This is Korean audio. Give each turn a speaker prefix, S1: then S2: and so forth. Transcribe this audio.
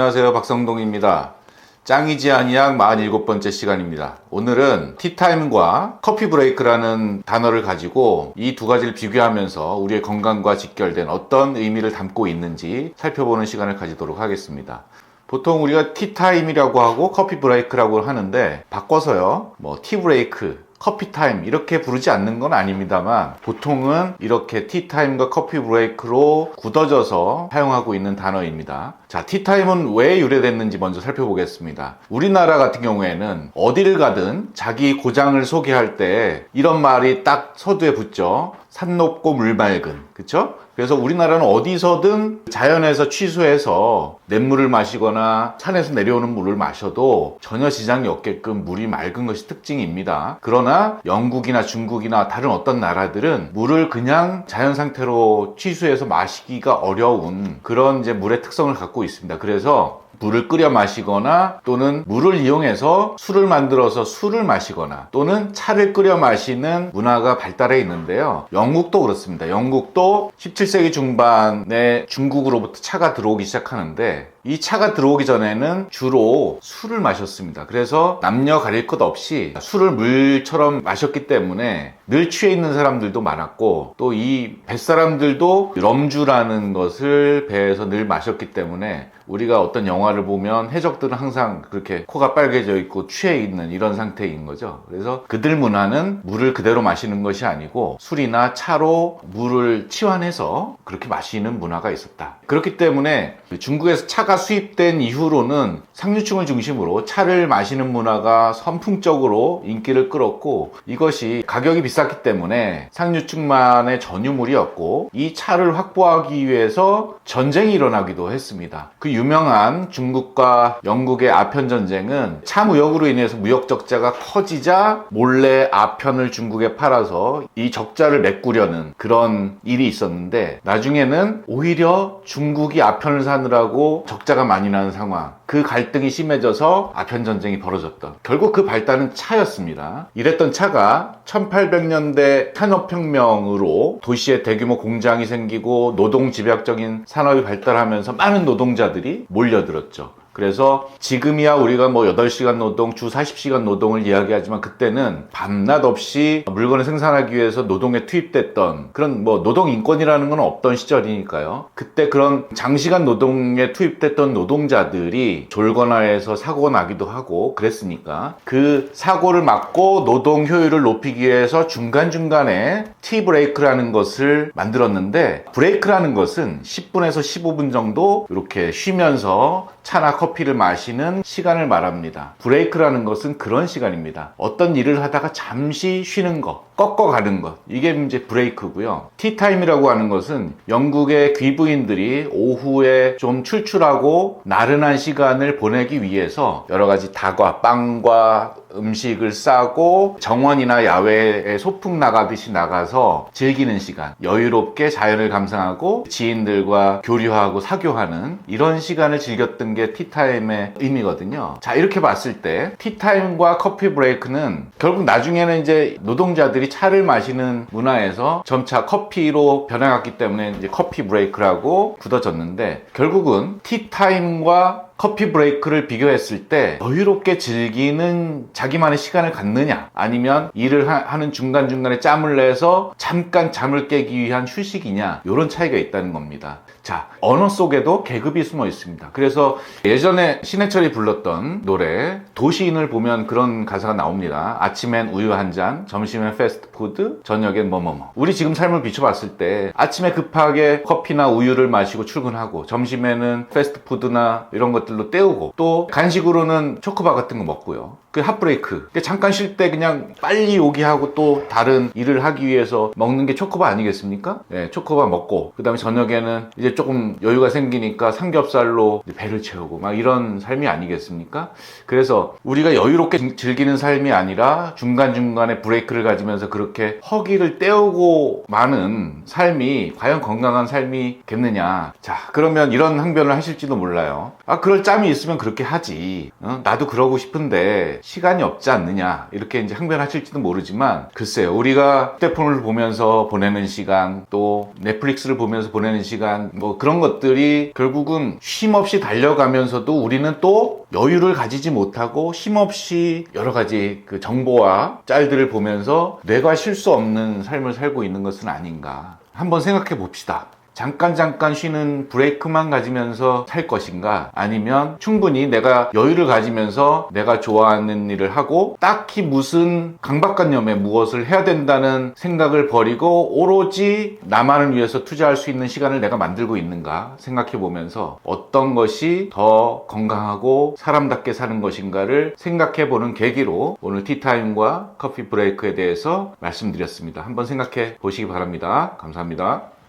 S1: 안녕하세요. 박성동입니다. 짱이지 아니양 47번째 시간입니다. 오늘은 티타임과 커피 브레이크라는 단어를 가지고 이 두 가지를 비교하면서 우리의 건강과 직결된 어떤 의미를 담고 있는지 살펴보는 시간을 가지도록 하겠습니다. 보통 우리가 티타임이라고 하고 커피 브레이크라고 하는데 바꿔서요. 뭐 티 브레이크, 커피 타임 이렇게 부르지 않는 건 아닙니다만 보통은 이렇게 티타임과 커피 브레이크로 굳어져서 사용하고 있는 단어입니다. 자, 티타임은 왜 유래됐는지 먼저 살펴보겠습니다. 우리나라 같은 경우에는 어디를 가든 자기 고장을 소개할 때 이런 말이 딱 서두에 붙죠. 산 높고 물 맑은. 그쵸? 그래서 우리나라는 어디서든 자연에서 취수해서 냇물을 마시거나 산에서 내려오는 물을 마셔도 전혀 지장이 없게끔 물이 맑은 것이 특징입니다. 그러나 영국이나 중국이나 다른 어떤 나라들은 물을 그냥 자연 상태로 취수해서 마시기가 어려운 그런 이제 물의 특성을 갖고 있습니다. 그래서 물을 끓여 마시거나 또는 물을 이용해서 술을 만들어서 술을 마시거나 또는 차를 끓여 마시는 문화가 발달해 있는데요. 영국도 그렇습니다. 영국도 17세기 중반에 중국으로부터 차가 들어오기 시작하는데 이 차가 들어오기 전에는 주로 술을 마셨습니다. 그래서 남녀 가릴 것 없이 술을 물처럼 마셨기 때문에 늘 취해 있는 사람들도 많았고 또 이 뱃사람들도 럼주라는 것을 배에서 늘 마셨기 때문에 우리가 어떤 영화 를 보면 해적들은 항상 그렇게 코가 빨개져 있고 취해 있는 이런 상태인 거죠. 그래서 그들 문화는 물을 그대로 마시는 것이 아니고 술이나 차로 물을 치환해서 그렇게 마시는 문화가 있었다. 그렇기 때문에 중국에서 차가 수입된 이후로는 상류층을 중심으로 차를 마시는 문화가 선풍적으로 인기를 끌었고 이것이 가격이 비쌌기 때문에 상류층만의 전유물이었고 이 차를 확보하기 위해서 전쟁이 일어나기도 했습니다. 그 유명한 중국과 영국의 아편 전쟁은 차 무역으로 인해서 무역 적자가 커지자 몰래 아편을 중국에 팔아서 이 적자를 메꾸려는 그런 일이 있었는데 나중에는 오히려 중국이 아편을 사느라고 적자가 많이 나는 상황 그 갈등 이 심해져서 아편 전쟁이 벌어졌던 결국 그 발단은 차였습니다. 이랬던 차가 1800년대 산업혁명으로 도시에 대규모 공장이 생기고 노동 집약적인 산업이 발달하면서 많은 노동자들이 몰려들었죠. 그래서 지금이야 우리가 뭐 8시간 노동, 주 40시간 노동을 이야기하지만 그때는 밤낮 없이 물건을 생산하기 위해서 노동에 투입됐던 그런 뭐 노동 인권이라는 건 없던 시절이니까요. 그때 그런 장시간 노동에 투입됐던 노동자들이 졸거나 해서 사고가 나기도 하고 그랬으니까 그 사고를 막고 노동 효율을 높이기 위해서 중간중간에 티 브레이크라는 것을 만들었는데 브레이크라는 것은 10분에서 15분 정도 이렇게 쉬면서 차나 커피 를 마시는 시간을 말합니다. 브레이크라는 것은 그런 시간입니다. 어떤 일을 하다가 잠시 쉬는 것, 꺾어가는 것. 이게 이제 브레이크고요. 티타임이라고 하는 것은 영국의 귀부인들이 오후에 좀 출출하고 나른한 시간을 보내기 위해서 여러 가지 다과, 빵과 음식을 싸고 정원이나 야외에 소풍 나가듯이 나가서 즐기는 시간, 여유롭게 자연을 감상하고 지인들과 교류하고 사교하는 이런 시간을 즐겼던 게 티타임의 의미거든요. 자, 이렇게 봤을 때 티타임과 커피 브레이크는 결국 나중에는 이제 노동자들이 차를 마시는 문화에서 점차 커피로 변해갔기 때문에 이제 커피 브레이크라고 굳어졌는데 결국은 티타임과 커피 브레이크를 비교했을 때 여유롭게 즐기는 자기만의 시간을 갖느냐 아니면 일을 하, 는 중간중간에 짬을 내서 잠깐 잠을 깨기 위한 휴식이냐 이런 차이가 있다는 겁니다. 자 언어 속에도 계급이 숨어 있습니다. 그래서 예전에 신해철이 불렀던 노래 도시인을 보면 그런 가사가 나옵니다. 아침엔 우유 한잔 점심엔 패스트푸드 저녁엔 뭐뭐뭐. 우리 지금 삶을 비춰봤을 때 아침에 급하게 커피나 우유를 마시고 출근하고 점심에는 패스트푸드나 이런 것들 것들로 때우고 또 간식으로는 초코바 같은 거 먹고요. 그 핫브레이크. 잠깐 쉴 때 그냥 빨리 오기 하고 또 다른 일을 하기 위해서 먹는 게 초코바 아니겠습니까? 네, 초코바 먹고 그다음에 저녁에는 이제 조금 여유가 생기니까 삼겹살로 배를 채우고 막 이런 삶이 아니겠습니까? 그래서 우리가 여유롭게 즐기는 삶이 아니라 중간중간에 브레이크를 가지면서 그렇게 허기를 때우고 마는 삶이 과연 건강한 삶이겠느냐. 자, 그러면 이런 항변을 하실지도 몰라요. 아, 그럴 짬이 있으면 그렇게 하지. 어? 나도 그러고 싶은데 시간이 없지 않느냐. 이렇게 이제 항변하실지도 모르지만 글쎄요. 우리가 휴대폰을 보면서 보내는 시간 또 넷플릭스를 보면서 보내는 시간 뭐 그런 것들이 결국은 쉼 없이 달려가면서도 우리는 또 여유를 가지지 못하고 쉼 없이 여러 가지 그 정보와 짤들을 보면서 뇌가 쉴 수 없는 삶을 살고 있는 것은 아닌가. 한번 생각해 봅시다. 잠깐 잠깐 쉬는 브레이크만 가지면서 살 것인가 아니면 충분히 내가 여유를 가지면서 내가 좋아하는 일을 하고 딱히 무슨 강박관념에 무엇을 해야 된다는 생각을 버리고 오로지 나만을 위해서 투자할 수 있는 시간을 내가 만들고 있는가 생각해 보면서 어떤 것이 더 건강하고 사람답게 사는 것인가를 생각해 보는 계기로 오늘 티타임과 커피 브레이크에 대해서 말씀드렸습니다. 한번 생각해 보시기 바랍니다. 감사합니다.